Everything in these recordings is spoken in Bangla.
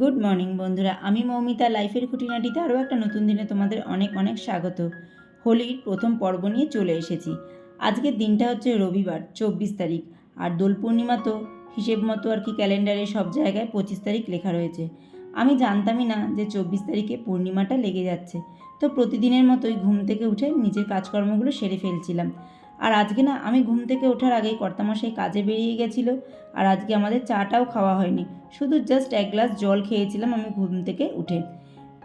গুড মর্নিং বন্ধুরা। আমি মৌমিতা, লাইফের খুঁটিনাটিতে আরও একটা নতুন দিনে তোমাদের অনেক অনেক স্বাগত। হোলির প্রথম পর্ব নিয়ে চলে এসেছি। আজকের দিনটা হচ্ছে রবিবার, চব্বিশ তারিখ। আর দোল পূর্ণিমা তো হিসেব মতো আর কি ক্যালেন্ডারে সব জায়গায় পঁচিশ তারিখ লেখা রয়েছে। আমি জানতামই না যে চব্বিশ তারিখে পূর্ণিমাটা লেগে যাচ্ছে। তো প্রতিদিনের মতোই ঘুম থেকে উঠে নিজের কাজকর্মগুলো সেরে ফেলছিলাম। আর আজকে না আমি ঘুম থেকে ওঠার আগেই কর্তামশাই কাজে বেরিয়ে গেছিল আর আজকে আমাদের চাটাও খাওয়া হয়নি। শুধু জাস্ট এক গ্লাস জল খেয়েছিলাম আমি ঘুম থেকে উঠে।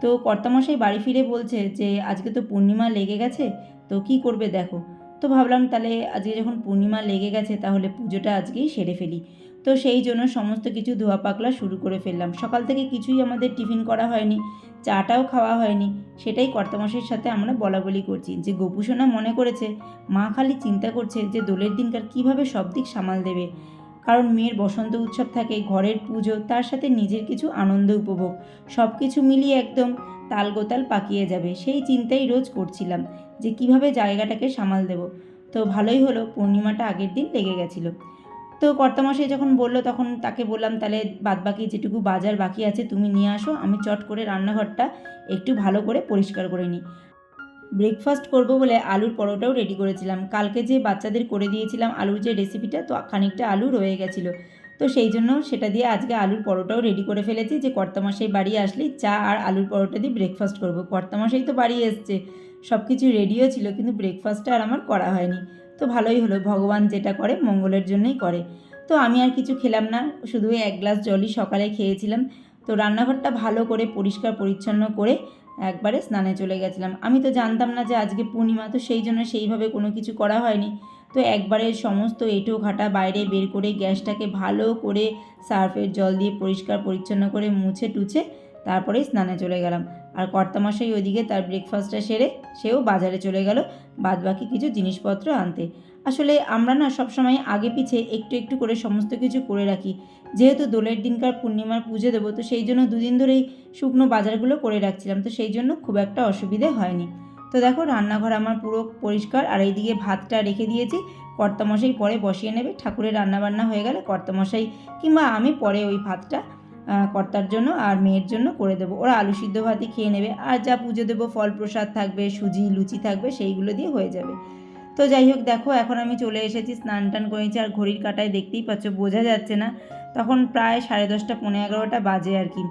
তো কর্তামশাই বাড়ি ফিরে বলছে যে, আজকে তো পূর্ণিমা লেগে গেছে, তো কি করবে দেখো। তো ভাবলাম তাহলে আজকে যখন পূর্ণিমা লেগে গেছে তাহলে পুজোটা আজকেই সেরে ফেলি। তো সেই জন্য সমস্ত কিছু ধোয়া পাকলা শুরু করে ফেললাম। সকাল থেকে কিছুই আমাদের টিফিন করা হয়নি। চাটাও খাওয়া হয়নি। সেটাই কর্তামশাইয়ের সাথে আমরা বলা বলি করছি। যে গোপুসোনা মনে করেছে, মা খালি চিন্তা করছে যে দোলের দিনকার কীভাবে সব দিক সামাল দেবে। কারণ মেয়ের বসন্ত উৎসব থাকে, ঘরের পুজো, তার সাথে নিজের কিছু আনন্দ উপভোগ। সব কিছু মিলিয়ে একদম তালগোতাল পাকিয়ে যাবে। সেই চিন্তাই রোজ করছিলাম যে কীভাবে জায়গাটাকে সামাল দেব। তো ভালোই হলো, পূর্ণিমাটা আগের দিন লেগে গেছিল। তো কর্তামশাই যখন বলল, তখন তাকে বললাম, তাহলে বাদবাকি যেটুকু বাজার বাকি আছে, তুমি নিয়ে আসো। আমি চট করে রান্নাঘরটা একটু ভালো করে পরিষ্কার করে নিই। ব্রেকফাস্ট করব বলে আলুর পরোটাও রেডি করেছিলাম। কালকে যে বাচ্চাদের করে দিয়েছিলাম আলুর যে রেসিপিটা তো খানিকটা আলু রয়ে গেছিল। তো সেই জন্য সেটা দিয়ে আজকে আলুর পরোটাও রেডি করে ফেলেছি। যে কর্তামশাই বাড়ি আসলেই চা আর আলুর পরোটা দিয়ে ব্রেকফাস্ট করব। কর্তামশাই তো বাড়ি এসছে। সব কিছু রেডিও ছিল, কিন্তু ব্রেকফাস্টটা আর আমার করা হয়নি। তো ভালোই হলো, ভগবান যেটা করে মঙ্গলের জন্যই করে। তো আমি আর কিছু খেলাম না, শুধু এক গ্লাস জলই সকালে খেয়েছিলাম। তো রান্নাঘরটা ভালো করে পরিষ্কার পরিচ্ছন্ন করে একবারে স্নানে চলে গেছিলাম। আমি তো জানতাম না যে আজকে পূর্ণিমা, তো সেই জন্য সেইভাবে কোনো কিছু করা হয়নি। তো একবারে সমস্ত এঁটো ঘাটা বাইরে বের করে গ্যাসটাকে ভালো করে সার্ফের জল দিয়ে পরিষ্কার পরিচ্ছন্ন করে মুছে টুছে তারপরেই স্নানে চলে গেলাম। আর কর্তামশাই ওইদিকে তার ব্রেকফাস্টটা সেরে সেও বাজারে চলে গেল বাদ বাকি কিছু জিনিসপত্র আনতে। আসলে আমরা না সবসময় আগে পিছে একটু একটু করে সমস্ত কিছু করে রাখি। যেহেতু দোলের দিনকার পূর্ণিমার পুজো দেবো, তো সেই জন্য দুদিন ধরেই শুকনো বাজারগুলো করে রাখছিলাম, তো সেই জন্য খুব একটা অসুবিধে হয়নি। তো দেখো রান্নাঘর আমার পুরো পরিষ্কার, আর এইদিকে ভাতটা রেখে দিয়েছি। কর্তামশাই পরে বসিয়ে নেবে, ঠাকুরের রান্নাবান্না হয়ে গেলে কর্তামশাই কিংবা আমি পরে ওই ভাতটা কর্তার জন্য আর মেয়ের জন্য করে দেবো। ওরা আলু সিদ্ধ ভাতই খেয়ে নেবে। আর যা পুজো দেবো, ফল প্রসাদ থাকবে, সুজি, লুচি থাকবে, সেইগুলো দিয়ে হয়ে যাবে। তো যাই হোক, দেখো, এখন আমি চলে এসেছি স্নান টান করেছি আর ঘড়ির কাটায় দেখতেই পাচ্ছ, বোঝা যাচ্ছে না। তখন প্রায় সাড়ে দশটা পনেরো এগারোটা বাজে আর কি।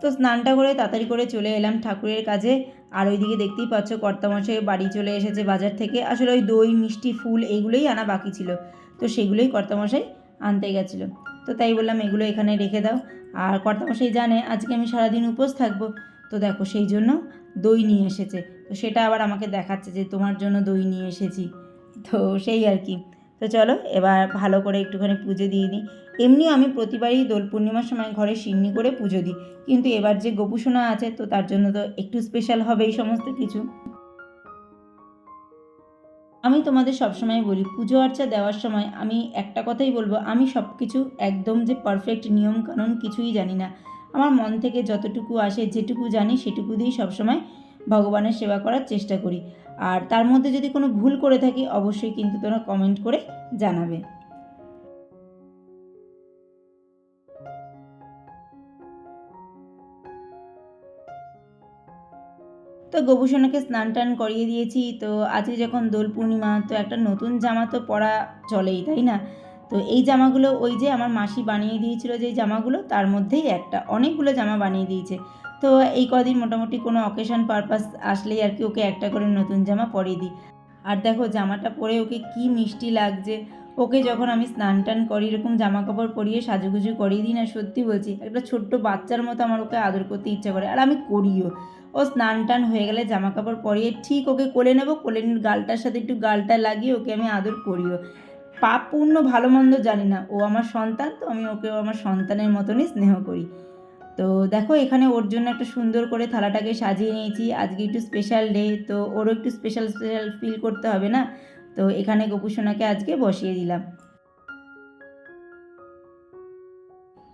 তো স্নানটা করে তাড়াতাড়ি করে চলে এলাম ঠাকুরের কাজে আর ওইদিকে দেখতেই পাচ্ছ, কর্তামশাই বাড়ি চলে এসেছে বাজার থেকে। আসলে ওই দই, মিষ্টি, ফুল এইগুলোই আনা বাকি ছিল। তো সেগুলোই কর্তামশাই আনতে গেছিল। তো তাই বললাম, এগুলো এখানে রেখে দাও। আর কর্তামশাই জানে, আজকে আমি সারাদিন উপোস থাকব। তো দেখো, সেই জন্য দই নিয়ে এসেছে। তো সেটা আবার আমাকে দেখাচ্ছে যে তোমার জন্য দই নিয়ে এসেছি। তো সেই আর কি। তো চলো, এবার ভালো করে একটুখানি পুজো দিয়ে দিই। এমনি আমি প্রতিবারই দোল পূর্ণিমার সময় ঘরে সিন্নি করে পুজো দিই। কিন্তু এবার যে গোপুসোনা আছে, তো তার জন্য তো একটু স্পেশাল হবে এই সমস্ত কিছু। আমি তোমাদের সবসময় বলি, পুজো আর্চা দেওয়ার সময় আমি একটা কথাই বলব, আমি সব কিছু একদম যে পারফেক্ট নিয়ম কানুন কিছুই জানি না। আমার মন থেকে যতটুকু আসে, যেটুকু জানি, সেটুকু দিয়েই সবসময় ভগবানের সেবা করার চেষ্টা করি। আর তার মধ্যে যদি কোনো ভুল করে থাকি, অবশ্যই কিন্তু তোমরা কমেন্ট করে জানাবে। তো গোপুসোনাকে স্নান টান করিয়ে দিয়েছি। তো আজকে যখন দোল পূর্ণিমা, তো একটা নতুন জামা তো পরা চলেই, তাই না? তো এই জামাগুলো ওই যে আমার মাসি বানিয়ে দিয়েছিল যে জামাগুলো, তার মধ্যেই একটা, অনেকগুলো জামা বানিয়ে দিয়েছে। তো এই কদিন মোটামুটি কোনো অকেশন পারপাস আসলেই আর কি ওকে একটা করে নতুন জামা পরিয়ে দিই। আর দেখো জামাটা পরে ওকে কি মিষ্টি লাগছে। ওকে যখন আমি স্নান টান করি, এরকম জামা কাপড় পরিয়ে সাজুগুজু করিয়ে দিই না, সত্যি বলছি, একটা ছোট্ট বাচ্চার মতো আমার ওকে আদর করতে ইচ্ছা করে, আর আমি করিও। ও স্নান টান হয়ে গেলে জামা কাপড় পরিয়ে ঠিক ওকে কোলে নেব। কোলে গালটার সাথে একটু গালটা লাগিয়ে ওকে আমি আদর করিও। পাপ পূর্ণ, ভালো মন্দ জানি না। ও আমার সন্তান, তো আমি ওকেও আমার সন্তানের মতনই স্নেহ করি। তো দেখো, এখানে ওর জন্য একটা সুন্দর করে থালাটাকে সাজিয়ে নিয়েছি। আজকে একটু স্পেশাল ডে তো ওরও একটু স্পেশাল স্পেশাল ফিল করতে হবে না? তো এখানে গোপুসোনাকে আজকে বসিয়ে দিলাম।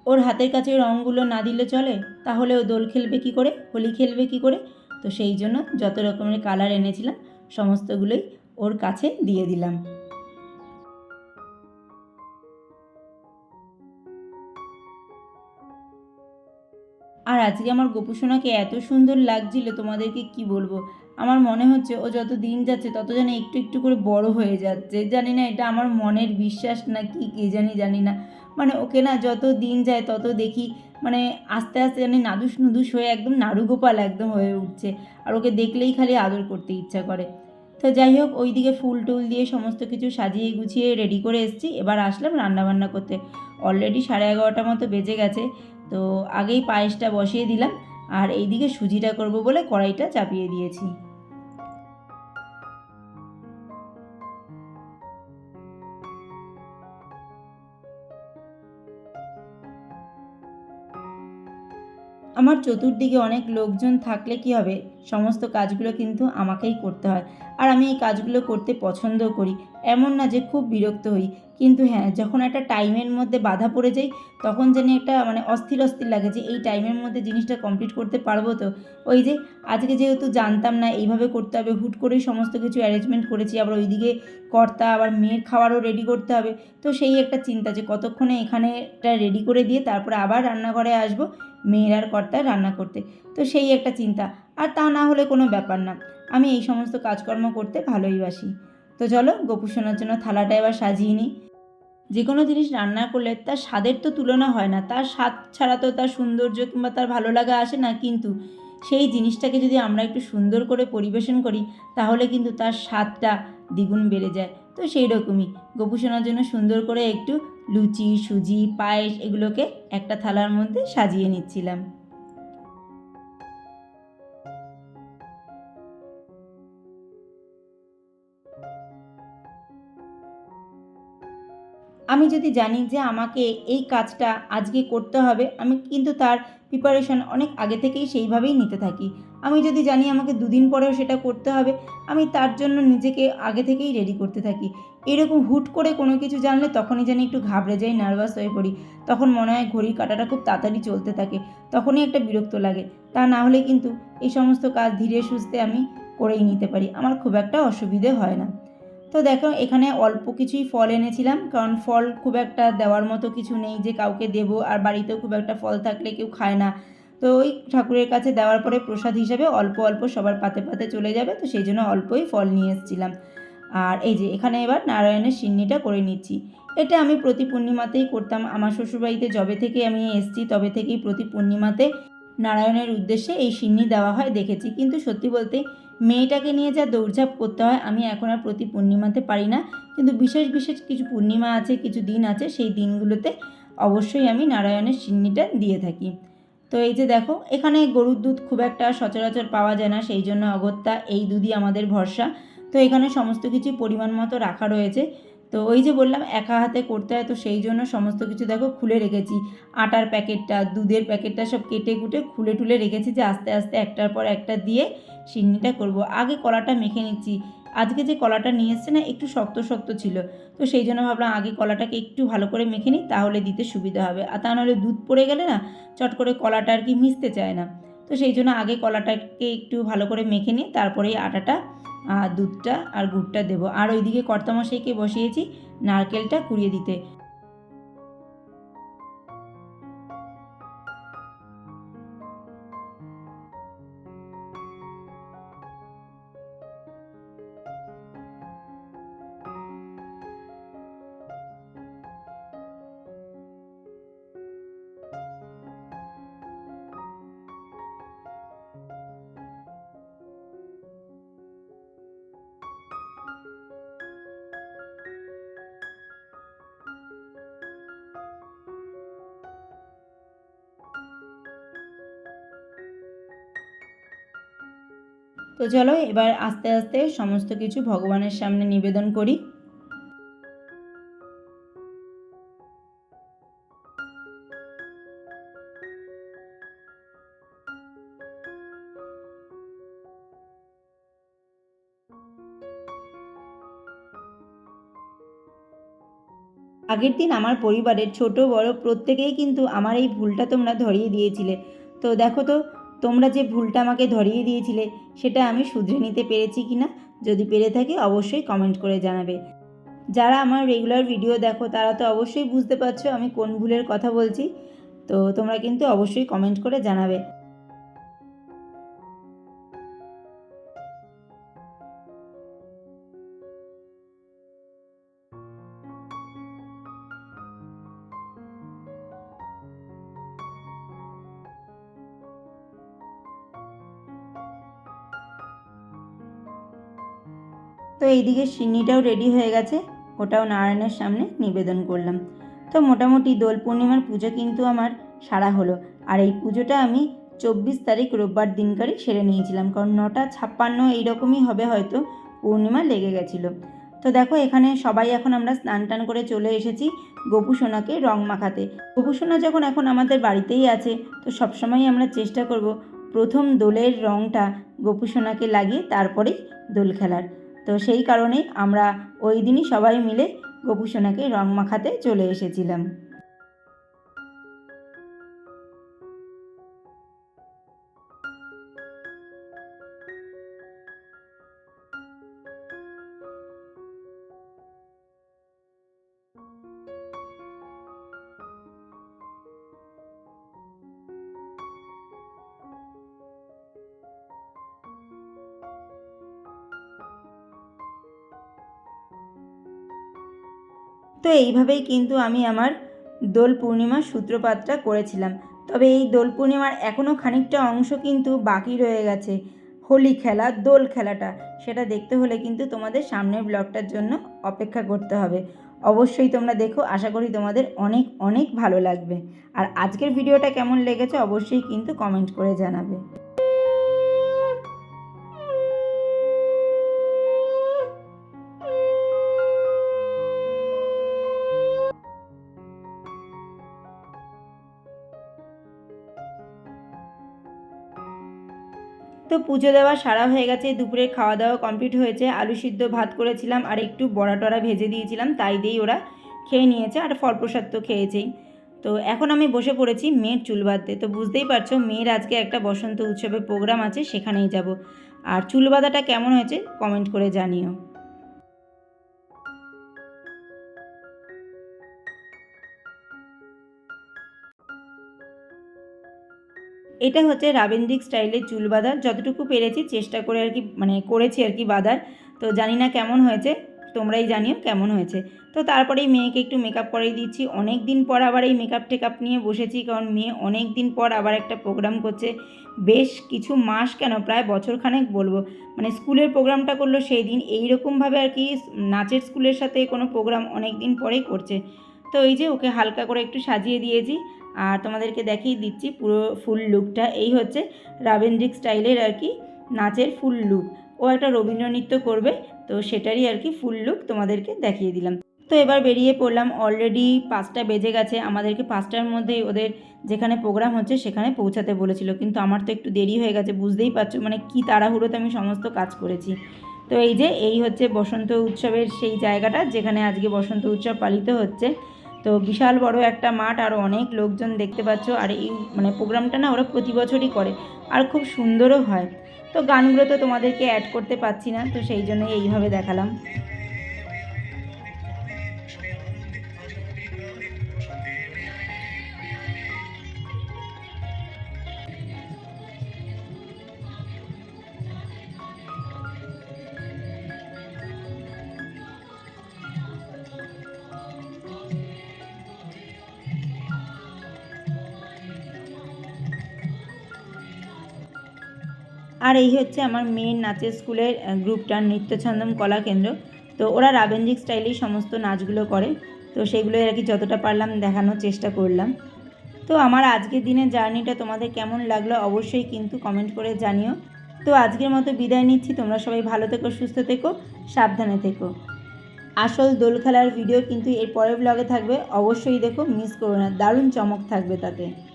ওর হাতের কাছে রঙগুলো না দিলে চলে, তাহলে ও দোল খেলবে কী করে? হোলি খেলবে কী করে? তো সেই জন্য যত রকমের কালার এনেছিলাম, সমস্তগুলোই ওর কাছে দিয়ে দিলাম। আর আজকে আমার গোপুসোনাকে এত সুন্দর লাগছিল, তোমাদেরকে কি বলব? আমার মনে হচ্ছে ও যত দিন যাচ্ছে তত যেন একটু একটু করে বড় হয়ে যাচ্ছে। জানি না এটা আমার মনের বিশ্বাস না কি, কে জানি জানি না। মানে ওকে না যত দিন যায় তত দেখি মানে আস্তে আস্তে জানি নাদুস নুদুস হয়ে একদম নাড়ুগোপাল একদম হয়ে উঠছে। আর ওকে দেখলেই খালি আদর করতে ইচ্ছা করে। তো যাই হোক, ওইদিকে ফুল টুল দিয়ে সমস্ত কিছু সাজিয়ে গুছিয়ে রেডি করে এসেছি। এবার আসলাম রান্নাবান্না করতে। অলরেডি সাড়ে এগারোটা মতো বেজে গেছে। তো আগেই পায়েসটা বসিয়ে দিলাম। আর এইদিকে সুজিটা করব বলে কড়াইটা চাপিয়ে দিয়েছি। আমার চতুর্দিকে অনেক লোকজন থাকলে কি হবে? সমস্ত কাজগুলো কিন্তু আমাকেই করতে হয়। আর আমি এই কাজগুলো করতে পছন্দও করি। এমন না যে খুব বিরক্ত হই। কিন্তু হ্যাঁ যখন একটা টাইমের মধ্যে বাধা পড়ে যাই তখন যেন একটা মানে অস্থির অস্থির লাগে যে, এই টাইমের মধ্যে জিনিসটা কমপ্লিট করতে পারব তো? ওই যে, আজকে যেহেতু জানতাম না, এইভাবে করতে হবে, হুট করেই সমস্ত কিছু অ্যারেঞ্জমেন্ট করেছি। আবার ওইদিকে কর্তা, আবার মেয়ের খাবারও রেডি করতে হবে। তো সেই একটা চিন্তা যে, কতক্ষণে এখানেটা রেডি করে দিয়ে তারপরে আবার রান্নাঘরে আসব, মেয়ের আর কর্তায় রান্না করতে। তো সেই একটা চিন্তা। আর তা না হলে কোনো ব্যাপার না। আমি এই সমস্ত কাজকর্ম করতে ভালোই বাসি। তো চলো, গোপুসোনার জন্য থালাটা এবার সাজিয়ে নিই। যে কোনো জিনিস রান্না করলে তার স্বাদের তো তুলনা হয় না, তার স্বাদ ছাড়া তো তার সৌন্দর্য কিংবা তার ভালো লাগা আসে না, কিন্তু সেই জিনিসটাকে যদি আমরা একটু সুন্দর করে পরিবেশন করি, তাহলে কিন্তু তার স্বাদটা দ্বিগুণ বেড়ে যায়। তো সেই রকমই, গোপুসোনার জন্য সুন্দর করে একটু লুচি, সুজি, পায়েস এগুলোকে একটা থালার মধ্যে সাজিয়ে নিচ্ছিলাম। আমি যদি জানি যে আমাকে এই কাজটা আজকে করতে হবে, আমি কিন্তু তার প্রিপারেশন অনেক আগে থেকেই সেইভাবেই নিতে থাকি। আমি যদি জানি আমাকে দুদিন পরেও সেটা করতে হবে, আমি তার জন্য নিজেকে আগে থেকেই রেডি করতে থাকি। এরকম হুট করে কোনো কিছু জানলে তখনই জানি একটু ঘাবড়ে যাই নার্ভাস হয়ে পড়ি। তখন মনে হয় ঘড়ির কাঁটাটা খুব তাড়াতাড়ি চলতে থাকে, তখনই একটা বিরক্ত লাগে। তা না হলে কিন্তু এই সমস্ত কাজ ধীরে সুস্থে আমি করেই নিতে পারি। আমার খুব একটা অসুবিধে হয় না। তো দেখো, এখানে অল্প কিছুই ফল এনেছিলাম, কারণ ফল খুব একটা দেওয়ার মতো কিছু নেই যে কাউকে দেবো, আর বাড়িতেও খুব একটা ফল থাকলে কেউ খায় না। তো ওই ঠাকুরের কাছে দেওয়ার পরে প্রসাদ হিসেবে অল্প অল্প সবার পাতে পাতে চলে যাবে, তো সেই জন্য অল্পই ফল নিয়ে এসেছিলাম। আর এই যে, এখানে এবার নারায়ণের সিন্নিটা করে নিচ্ছি। এটা আমি প্রতি পূর্ণিমাতেই করতাম। আমার শ্বশুরবাড়িতে যবে থেকে আমি এসেছি, তবে থেকেই প্রতি পূর্ণিমাতে নারায়ণের উদ্দেশ্যে এই সিন্নি দেওয়া হয় দেখেছি। কিন্তু সত্যি বলতে মেয়েটাকে নিয়ে যা দৌড়ঝাঁপ করতে হয়, আমি এখন আর প্রতি পূর্ণিমাতে পারি না। কিন্তু বিশেষ বিশেষ কিছু পূর্ণিমা আছে, কিছু দিন আছে, সেই দিনগুলোতে অবশ্যই আমি নারায়ণের সিন্নিটা দিয়ে থাকি। তো এই যে দেখো, এখানে গরুর দুধ খুব একটা সচরাচর পাওয়া যায় না, সেই জন্য অগত্যা এই দুধই আমাদের ভরসা। তো এখানে সমস্ত কিছু পরিমাণ মতো রাখা রয়েছে। তো ওই যে বললাম, একা হাতে করতে হয়, তো সেই জন্য সমস্ত কিছু দেখো খুলে রেখেছি। আটার প্যাকেটটা, দুধের প্যাকেটটা সব কেটে কুটে খুলে টুলে রেখেছি যে আস্তে আস্তে একটার পর একটা দিয়ে সিন্নিটা করব। আগে কলাটা মেখে নিচ্ছি। আজকে যে কলাটা নিয়ে এসছে না, একটু শক্ত শক্ত ছিল। তো সেই জন্য ভাবলাম আগে কলাটাকে একটু ভালো করে মেখে নিই, তাহলে দিতে সুবিধা হবে। আর তা নাহলে দুধ পড়ে গেলে না, চট করে কলাটা আর কি মিশতে চায় না। তো সেই জন্য আগে কলাটাকে একটু ভালো করে মেখে নিই, তারপরেই আটাটা দুধটা আর গুড়টা দেবো। আর ওইদিকে কর্তামশাইকে বসিয়েছি নারকেলটা কুড়িয়ে দিতে। তো চলো এবার আস্তে আস্তে সমস্ত কিছু ভগবানের সামনে নিবেদন করি। আগের দিন আমার পরিবারের ছোট বড় প্রত্যেকেই কিন্তু আমার এই ভুলটা তোমরা ধরিয়ে দিয়েছিলে। তো দেখো তো তোমরা যে ভুলটা আমাকে ধরিয়ে দিয়েছিলে, সেটা আমি শুধরে নিতে পেরেছি কি না যদি পেরে থাকি, অবশ্যই কমেন্ট করে জানাবে। যারা আমার রেগুলার ভিডিও দেখো, তারা তো অবশ্যই বুঝতে পারছ আমি কোন ভুলের কথা বলছি। তো তোমরা কিন্তু অবশ্যই কমেন্ট করে জানাবে। এইদিকে সিন্নিটাও রেডি হয়ে গেছে। ওটাও নারায়ণের সামনে নিবেদন করলাম। তো মোটামুটি দোল পূর্ণিমার পুজো কিন্তু আমার সারা হলো। আর এই পুজোটা আমি চব্বিশ তারিখ রোববার দিনকারই সেরে নিয়েছিলাম। কারণ নটা ছাপ্পান্ন এইরকমই হবে হয়তো, পূর্ণিমা লেগে গেছিল। তো দেখো, এখানে সবাই এখন আমরা স্নান টান করে চলে এসেছি গোপুসোনাকে রং মাখাতে। গোপুসোনা যখন এখন আমাদের বাড়িতেই আছে, তো সবসময় আমরা চেষ্টা করব প্রথম দোলের রংটা গোপুসোনাকে লাগিয়ে তারপরেই দোল খেলার। তো সেই কারণেই আমরা ওই দিনই সবাই মিলে গোপুসোনাকে রং মাখাতে চলে এসেছিলাম। তো এইভাবেই কিন্তু আমি আমার দোল পূর্ণিমার সূত্রপাতটা করেছিলাম। তবে এই দোল পূর্ণিমার এখনও খানিকটা অংশ কিন্তু বাকি রয়ে গেছে। হোলি খেলা, দোল খেলাটা, সেটা দেখতে হলে কিন্তু তোমাদের সামনের ব্লগটার জন্য অপেক্ষা করতে হবে। অবশ্যই তোমরা দেখো, আশা করি তোমাদের অনেক অনেক ভালো লাগবে। আর আজকের ভিডিওটা কেমন লেগেছে অবশ্যই কিন্তু কমেন্ট করে জানাবে। পুজো দেওয়া সারা হয়ে গেছে দুপুরের খাওয়া দাওয়া কমপ্লিট হয়েছে, আলু সিদ্ধ ভাত করেছিলাম আর একটু বড়া টড়া ভেজে দিয়েছিলাম, তাই দিয়েই ওরা খেয়ে নিয়েছে আর ফলপ্রসাদ তো খেয়েছেই। তো এখন আমি বসে পড়েছি মেয়ের চুল বাঁধতে। তো বুঝতেই পারছ, মেয়ের আজকে একটা বসন্ত উৎসবের প্রোগ্রাম আছে, সেখানেই যাব। আর চুল বাঁধাটা কেমন হয়েছে কমেন্ট করে জানিও। এটা হচ্ছে রাবেন্দ্রিক স্টাইলের চুল বাঁধার যতটুকু পেরেছি চেষ্টা করে আর কি মানে করেছি আর কি বাঁধার তো জানি না কেমন হয়েছে, তোমরাই জানিও কেমন হয়েছে। তো তারপরেই মেয়েকে একটু মেকআপ করিয়ে দিচ্ছি। অনেক দিন পর আবার এই মেকআপ টেকআপ নিয়ে বসেছি, কারণ মেয়ে অনেক দিন পর আবার একটা প্রোগ্রাম করছে। বেশ কিছু মাস কেন, প্রায় বছরখানেক বলব। মানে স্কুলের প্রোগ্রামটা করল সেই দিন। এইরকমভাবে আর কি নাচের স্কুলের সাথে কোনো প্রোগ্রাম অনেক দিন পরেই করছে। তো এই যে ওকে হালকা করে একটু সাজিয়ে দিয়েছি। আর তোমাদেরকে দেখিয়ে দিচ্ছি পুরো ফুল লুকটা। এই হচ্ছে রাবেন্দ্রিক স্টাইলের আর কি নাচের ফুল লুক। ও একটা রবীন্দ্র নৃত্য করবে, তো সেটারই আর কি ফুল লুক তোমাদেরকে দেখিয়ে দিলাম। তো এবার বেরিয়ে পড়লাম, অলরেডি পাঁচটা বেজে গেছে। আমাদেরকে পাঁচটার মধ্যেই ওদের যেখানে প্রোগ্রাম হচ্ছে সেখানে পৌঁছাতে বলেছিল, কিন্তু আমার তো একটু দেরি হয়ে গেছে, বুঝতেই পারছ মানে কী তাড়াহুড়োতে আমি সমস্ত কাজ করেছি। তো এই যে, এই হচ্ছে বসন্ত উৎসবের সেই জায়গাটা, যেখানে আজকে বসন্ত উৎসব পালিত হচ্ছে। তো বিশাল বড় একটা মাঠ, আর অনেক লোকজন দেখতে পাচ্ছ, আর এই মানে প্রোগ্রামটা না ওরা প্রতি বছরই করে, আর খুব সুন্দরও হয়। তো গানগুলো তো তোমাদেরকে অ্যাড করতে পারছি না, তো সেই জন্যই এইভাবে দেখালাম। এই হচ্ছে আমার মেয়ের নাচের স্কুলের গ্রুপটা নৃত্যছন্দম কলা কেন্দ্র। তো ওরা রাবেন্দ্রিক স্টাইলেই সমস্ত নাচগুলো করে। তো সেগুলোই আর কি যতটা পারলাম দেখানোর চেষ্টা করলাম। তো আমার আজকের দিনের জার্নিটা তোমাদের কেমন লাগল অবশ্যই কিন্তু কমেন্ট করে জানিও। তো আজকের মতো বিদায় নিচ্ছি। তোমরা সবাই ভালো থেকো, সুস্থ থেকো, সাবধানে থেকো। আসল দোল খেলার ভিডিও কিন্তু এর পরের ব্লগে থাকবে। অবশ্যই দেখো মিস করো না। দারুণ চমক থাকবে তাতে।